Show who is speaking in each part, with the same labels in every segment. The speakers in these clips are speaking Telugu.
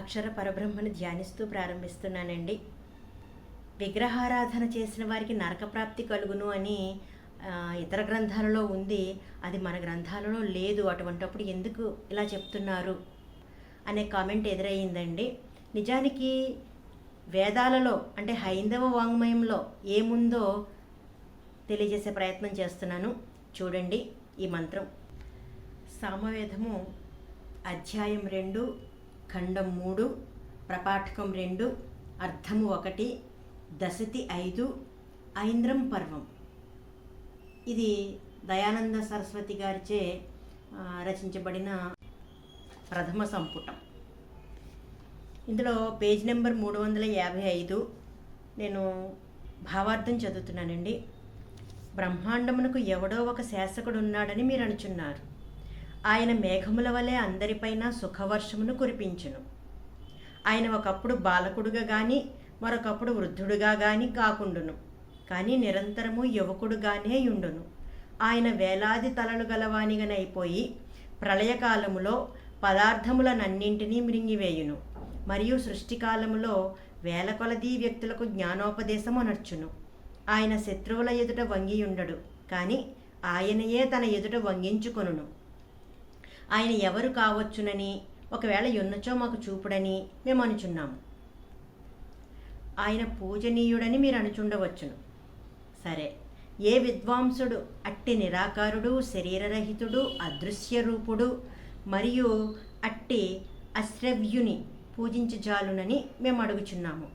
Speaker 1: అక్షర పరబ్రహ్మను ధ్యానిస్తూ ప్రారంభిస్తున్నానండి. విగ్రహారాధన చేసిన వారికి నరకప్రాప్తి కలుగును అని ఇతర గ్రంథాలలో ఉంది. అది మన గ్రంథాలలో లేదు. అటువంటప్పుడు ఎందుకు ఇలా చెప్తున్నారు? అనే కామెంట్ ఎదురయ్యిందండి. నిజానికి వేదాలలో అంటే హైందవ వాంగ్మయంలో ఏముందో తెలియజేసే ప్రయత్నం చేస్తున్నాను. చూడండి ఈ మంత్రం. సామవేదము అధ్యాయం రెండు ఖండం మూడు ప్రపాఠకం రెండు అర్థము ఒకటి దశతి ఐదు ఐంద్రం పర్వం. ఇది దయానంద సరస్వతి గారిచే రచించబడిన ప్రథమ సంపుటం. ఇందులో పేజ్ నెంబర్ మూడు వందల యాభై ఐదు నేను భావార్థం చదువుతున్నానండి. బ్రహ్మాండమునకు ఎవడో ఒక శాసకుడు ఉన్నాడని మీరు అనుచున్నారు. ఆయన మేఘముల వలె అందరిపైన సుఖవర్షమును కురిపించును. ఆయన ఒకప్పుడు బాలకుడుగా కానీ మరొకప్పుడు వృద్ధుడుగా కానీ కాకుండును. కానీ నిరంతరము యువకుడుగానే యుండును. ఆయన వేలాది తలలు గలవానిగనైపోయి ప్రళయకాలములో పదార్థములనన్నింటినీ మృంగివేయును మరియు సృష్టికాలములో వేల కొలది వ్యక్తులకు జ్ఞానోపదేశం అనర్చును. ఆయన శత్రువుల ఎదుట వంగియుండడు కానీ ఆయనయే తన ఎదుట వంగించుకొనును. ఆయన ఎవరు కావచ్చునని ఒకవేళ ఎన్నచో మాకు చూపుడని మేము అనుచున్నాము. ఆయన పూజనీయుడని మీరు అనుచుండవచ్చును. సరే ఏ విద్వాంసుడు అట్టి నిరాకారుడు శరీరరహితుడు అదృశ్య రూపుడు మరియు అట్టి అశ్రవ్యుని పూజించజాలునని మేము అడుగుచున్నాము.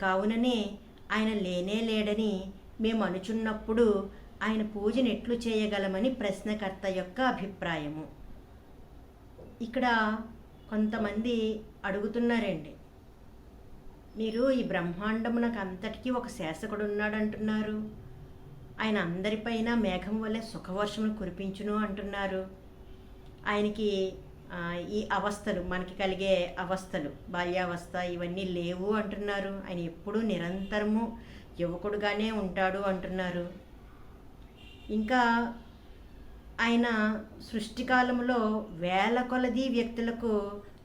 Speaker 1: కావుననే ఆయన లేనే లేడని మేము అనుచున్నప్పుడు ఆయన పూజను ఎట్లు చేయగలమని ప్రశ్నకర్త యొక్క అభిప్రాయము. ఇక్కడ కొంతమంది అడుగుతున్నారండి. మీరు ఈ బ్రహ్మాండమునకు అంతటికీ ఒక శాసకుడు ఉన్నాడు అంటున్నారు ఆయన అందరిపైన మేఘం వల్లే సుఖవర్షమును కురిపించును అంటున్నారు. ఆయనకి ఈ అవస్థలు మనకి కలిగే అవస్థలు బాల్యావస్థ ఇవన్నీ లేవు అంటున్నారు. ఆయన ఎప్పుడూ నిరంతరము యువకుడుగానే ఉంటాడు అంటున్నారు. ఇంకా ఆయన సృష్టికాలంలో వేల కొలది వ్యక్తులకు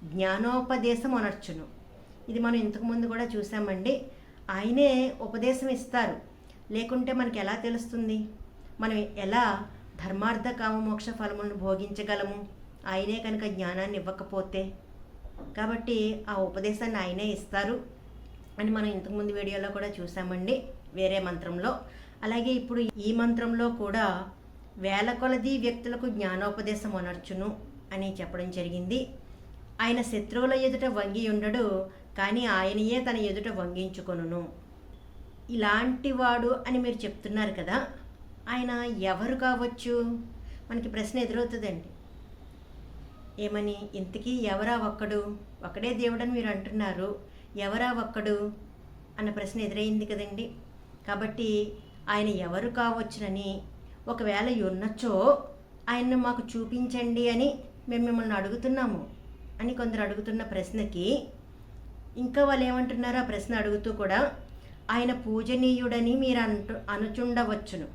Speaker 1: జ్ఞానోపదేశం అనర్చును. ఇది మనం ఇంతకుముందు కూడా చూసామండి. ఆయనే ఉపదేశం ఇస్తారు. లేకుంటే మనకి ఎలా తెలుస్తుంది? మనం ఎలా ధర్మార్థ కామమోక్ష ఫలములను భోగించగలము? ఆయనే కనుక జ్ఞానాన్ని ఇవ్వకపోతే? కాబట్టి ఆ ఉపదేశాన్ని ఆయనే ఇస్తారు అని మనం ఇంతకుముందు వీడియోలో కూడా చూసామండి. వేరే మంత్రంలో. అలాగే ఇప్పుడు ఈ మంత్రంలో కూడా వేల కొలది వ్యక్తులకు జ్ఞానోపదేశం అనర్చును అని చెప్పడం జరిగింది. ఆయన శత్రువుల ఎదుట వంగి ఉండడు కానీ ఆయనయే తన ఎదుట వంగించుకొనును. ఇలాంటి వాడు అని మీరు చెప్తున్నారు కదా ఆయన ఎవరు కావచ్చు? మనకి ప్రశ్న ఎదురవుతుందండి. ఏమని? ఇంతకీ ఎవరా ఒక్కడు? ఒక్కడే దేవుడని మీరు అంటున్నారు. ఎవరా ఒక్కడు? అన్న ప్రశ్న ఎదురైంది కదండి. కాబట్టి ఆయన ఎవరు కావచ్చునని ఒకవేళ ఉన్నచో ఆయన్ను మాకు చూపించండి అని మేము మిమ్మల్ని అడుగుతున్నాము అని కొందరు అడుగుతున్న ప్రశ్నకి ఇంకా వాళ్ళు ఏమంటున్నారు ఆ ప్రశ్న అడుగుతూ కూడా ఆయన పూజనీయుడని మీరు అంటు అనుచుండవచ్చును.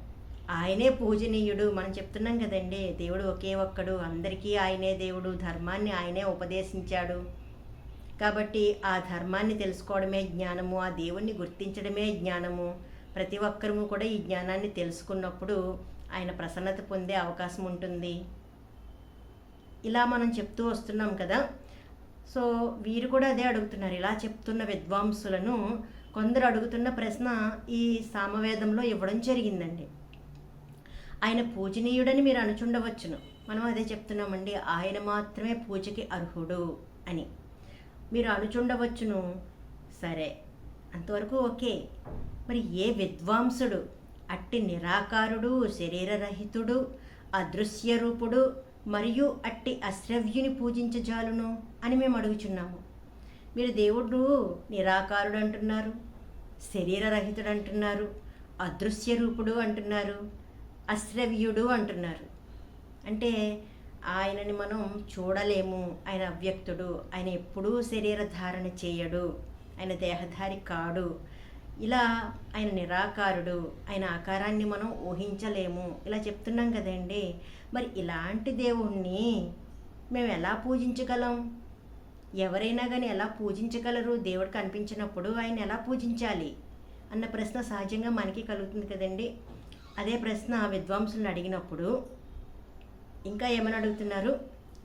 Speaker 1: ఆయనే పూజనీయుడు మనం చెప్తున్నాం కదండి దేవుడు ఒకే ఒక్కడు అందరికీ ఆయనే దేవుడు ధర్మాన్ని ఆయనే ఉపదేశించాడు. కాబట్టి ఆ ధర్మాన్ని తెలుసుకోవడమే జ్ఞానము ఆ దేవుణ్ణి గుర్తించడమే జ్ఞానము. ప్రతి ఒక్కరము కూడా ఈ జ్ఞానాన్ని తెలుసుకున్నప్పుడు ఆయన ప్రసన్నత పొందే అవకాశం ఉంటుంది. ఇలా మనం చెప్తూ వస్తున్నాం కదా. సో వీరు కూడా అదే అడుగుతున్నారు. ఇలా చెప్తున్న విద్వాంసులను కొందరు అడుగుతున్న ప్రశ్న ఈ సామవేదంలో ఇవ్వడం జరిగిందండి. ఆయన పూజనీయుడని మీరు అనుచుండవచ్చును. మనం అదే చెప్తున్నామండి ఆయన మాత్రమే పూజకి అర్హుడు అని. మీరు అనుచుండవచ్చును. సరే అంతవరకు ఓకే. మరి ఏ విద్వాంసుడు అట్టి నిరాకారుడు శరీరరహితుడు అదృశ్య రూపుడు మరియు అట్టి అశ్రవ్యుని పూజించజాలును అని మేము అడుగుచున్నాము. మీరు దేవుడు నిరాకారుడు అంటున్నారు శరీరరహితుడు అంటున్నారు అదృశ్య రూపుడు అంటున్నారు అశ్రవ్యుడు అంటున్నారు. అంటే ఆయనని మనం చూడలేము. ఆయన అవ్యక్తుడు. ఆయన ఎప్పుడూ శరీర ధారణ చేయడు. ఆయన దేహధారి కాడు. ఇలా ఆయన నిరాకారుడు ఆయన ఆకారాన్ని మనం ఊహించలేము. ఇలా చెప్తున్నాం కదండి. మరి ఇలాంటి దేవుణ్ణి మేము ఎలా పూజించగలం? ఎవరైనా కానీ ఎలా పూజించగలరు? దేవుడు కనిపించినప్పుడు ఆయన ఎలా పూజించాలి? అన్న ప్రశ్న సహజంగా మనకి కలుగుతుంది కదండి. అదే ప్రశ్న విద్వాంసులను అడిగినప్పుడు ఇంకా ఏమని అడుగుతున్నారు?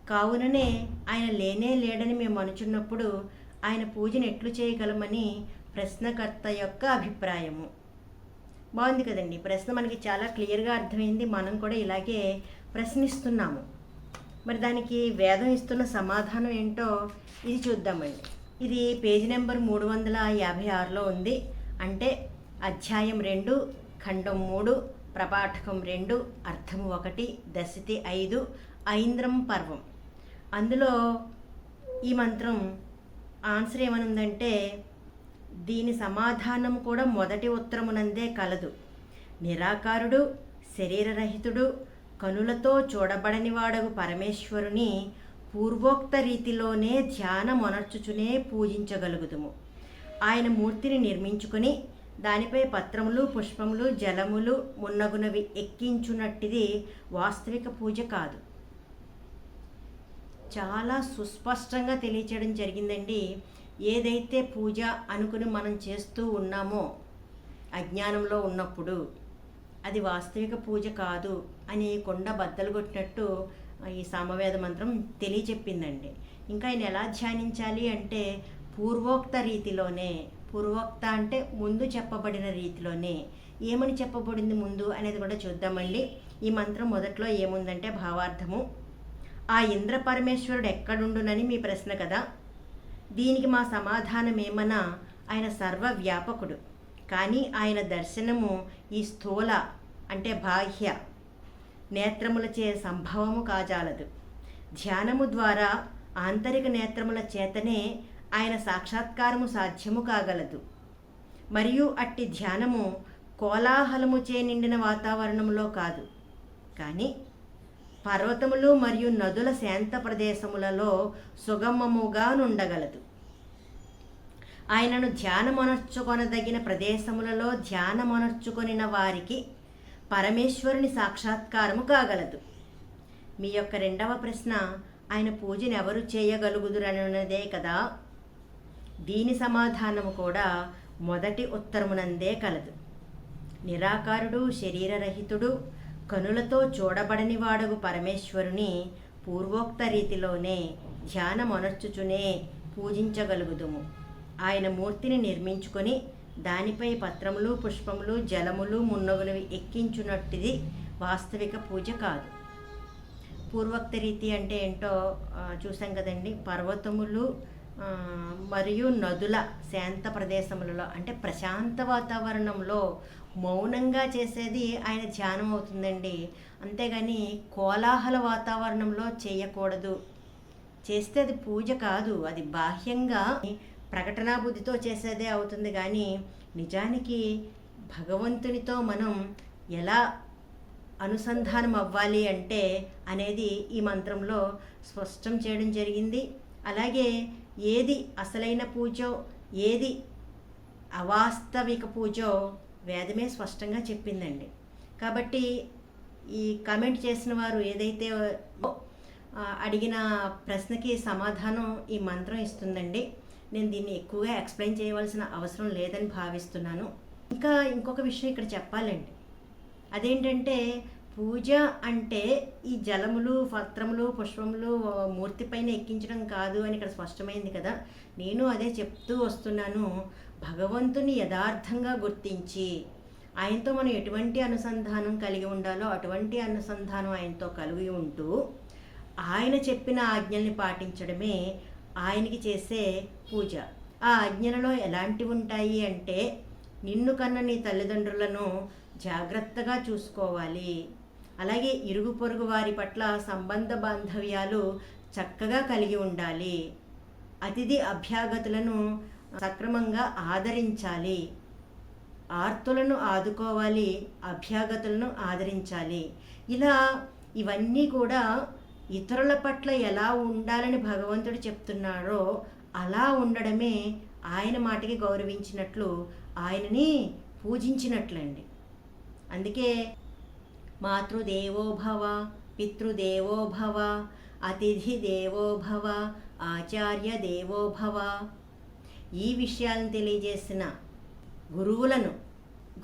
Speaker 1: కావుననే ఆయన లేనే లేడని మేము అనుచున్నప్పుడు ఆయన పూజను ఎట్లు చేయగలమని ప్రశ్నకర్త యొక్క అభిప్రాయము. బాగుంది కదండి. ప్రశ్న మనకి చాలా క్లియర్గా అర్థమైంది. మనం కూడా ఇలాగే ప్రశ్నిస్తున్నాము. మరి దానికి వేదం ఇస్తున్న సమాధానం ఏంటో ఇది చూద్దామండి. ఇది పేజీ నెంబర్ మూడు వందల యాభై ఆరులో ఉంది. అంటే అధ్యాయం రెండు ఖండం మూడు ప్రపాఠకం రెండు అర్థం ఒకటి దశతి ఐదు ఐంద్రం పర్వం. అందులో ఈ మంత్రం ఆన్సర్ ఏమనుందంటే దీని సమాధానం కూడా మొదటి ఉత్తరమునందే కలదు. నిరాకారుడు శరీరరహితుడు కనులతో చూడబడనివాడగు పరమేశ్వరుని పూర్వోక్త రీతిలోనే ధ్యానమొనర్చుచునే పూజించగలుగుదుము. ఆయన మూర్తిని నిర్మించుకొని దానిపై పత్రములు పుష్పములు జలములు మున్నగునవి ఎక్కించున్నట్టిది వాస్తవిక పూజ కాదు. చాలా సుస్పష్టంగా తెలియచేయడం జరిగిందండి. ఏదైతే పూజ అనుకుని మనం చేస్తూ ఉన్నామో అజ్ఞానంలో ఉన్నప్పుడు అది వాస్తవిక పూజ కాదు అని కొండ బద్దలు కొట్టినట్టు ఈ సామవేద మంత్రం తెలియచెప్పిందండి. ఇంకా ఆయన ఎలా ధ్యానించాలి అంటే పూర్వోక్త రీతిలోనే పూర్వోక్త అంటే ముందు చెప్పబడిన రీతిలోనే ఏమని చెప్పబడింది ముందు అనేది కూడా చూద్దామండి. ఈ మంత్రం మొదట్లో ఏముందంటే భావార్థము ఆ ఇంద్ర పరమేశ్వరుడు ఎక్కడుండునని మీ ప్రశ్న కదా దీనికి మా సమాధానం ఆయన సర్వవ్యాపకుడు. కానీ ఆయన దర్శనము ఈ స్థూల అంటే బాహ్య నేత్రములచే సంభవము కాజాలదు. ధ్యానము ద్వారా ఆంతరిక నేత్రముల చేతనే ఆయన సాక్షాత్కారము సాధ్యము కాగలదు. మరియు అట్టి ధ్యానము కోలాహలము చే నిండిన వాతావరణంలో కాదు. కానీ పర్వతములు మరియు నదుల శాంత ప్రదేశములలో సుగమముగా నుండగలదు ఆయనను ధ్యానమనర్చుకొనదగిన ప్రదేశములలో ధ్యానమనర్చుకొనిన వారికి పరమేశ్వరుని సాక్షాత్కారము కాగలదు. మీ యొక్క రెండవ ప్రశ్న ఆయన పూజను ఎవరు చేయగలుగుదురన్నదే కదా? దీని సమాధానము కూడా మొదటి ఉత్తరమునందే కలదు. నిరాకారుడు శరీరరహితుడు కనులతో చూడబడని వాడవు పరమేశ్వరుని పూర్వోక్త రీతిలోనే ధ్యానమొనర్చుచునే పూజించగలుగుదుము. ఆయన మూర్తిని నిర్మించుకొని దానిపై పత్రములు పుష్పములు జలములు మున్నగునవి ఎక్కించునట్టిది వాస్తవిక పూజ కాదు. పూర్వోక్త రీతి అంటే ఏంటో చూసాం కదండి. పర్వతములు మరియు నదుల శాంత ప్రదేశములలో అంటే ప్రశాంత వాతావరణంలో మౌనంగా చేసేది ఆయన ధ్యానం అవుతుందండి. అంతేగాని కోలాహల వాతావరణంలో చేయకూడదు. చేస్తే అది పూజ కాదు అది బాహ్యంగా ప్రకటనా బుద్ధితో చేసేదే అవుతుంది. కానీ నిజానికి భగవంతునితో మనం ఎలా అనుసంధానం అవ్వాలి అంటే అనేది ఈ మంత్రంలో స్పష్టం చేయడం జరిగింది. అలాగే ఏది అసలైన పూజో ఏది అవాస్తవిక పూజో వేదమే స్పష్టంగా చెప్పిందండి. కాబట్టి ఈ కమెంట్ చేసిన వారు ఏదైతే అడిగిన ప్రశ్నకి సమాధానం ఈ మంత్రం ఇస్తుందండి. నేను దీన్ని ఎక్కువగా ఎక్స్ప్లెయిన్ చేయవలసిన అవసరం లేదని భావిస్తున్నాను. ఇంకా ఇంకొక విషయం ఇక్కడ చెప్పాలండి. అదేంటంటే పూజ అంటే ఈ జలములు పత్రములు పుష్పములు మూర్తి పైన ఎక్కించడం కాదు అని ఇక్కడ స్పష్టమైంది కదా. నేను అదే చెప్తూ వస్తున్నాను. భగవంతుని యథార్థంగా గుర్తించి ఆయనతో మనం ఎటువంటి అనుసంధానం కలిగి ఉండాలో అటువంటి అనుసంధానం ఆయనతో కలిగి ఉంటూ ఆయన చెప్పిన ఆజ్ఞల్ని పాటించడమే ఆయనకి చేసే పూజ. ఆ ఆజ్ఞలలో ఎలాంటివి ఉంటాయి అంటే నిన్ను కన్న నీ తల్లిదండ్రులను జాగ్రత్తగా చూసుకోవాలి. అలాగే ఇరుగు పొరుగు వారి పట్ల సంబంధ బాంధవ్యాలు చక్కగా కలిగి ఉండాలి. అతిథి అభ్యాగతులను సక్రమంగా ఆదరించాలి. ఆర్తులను ఆదుకోవాలి అభ్యాగతులను ఆదరించాలి. ఇలా ఇవన్నీ కూడా ఇతరుల పట్ల ఎలా ఉండాలని భగవంతుడు చెప్తున్నాడో అలా ఉండడమే ఆయన మాటకి గౌరవించినట్లు ఆయనని పూజించినట్లండి. అందుకే మాతృదేవోభవ పితృదేవోభవ అతిథి దేవోభవ ఆచార్య దేవోభవ ఈ విషయాలను తెలియజేసిన గురువులను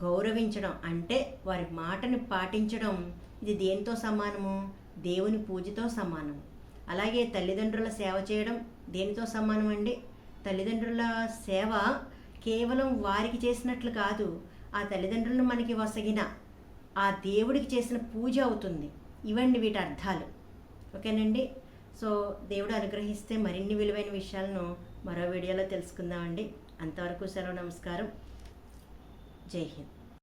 Speaker 1: గౌరవించడం అంటే వారి మాటని పాటించడం ఇది దేనితో సమానము? దేవుని పూజతో సమానం అలాగే తల్లిదండ్రుల సేవ చేయడం దేనితో సమానం అండి? తల్లిదండ్రుల సేవ కేవలం వారికి చేసినట్లు కాదు ఆ తల్లిదండ్రులను మనకి వసగిన ఆ దేవుడికి చేసిన పూజ అవుతుంది. ఇవండి వీటి అర్థాలు. ఓకేనండి? సో దేవుడు అనుగ్రహిస్తే మరిన్ని విలువైన విషయాలను మరో వీడియోలో తెలుసుకుందామండి. అంతవరకు సెలవు నమస్కారం. జై హింద్.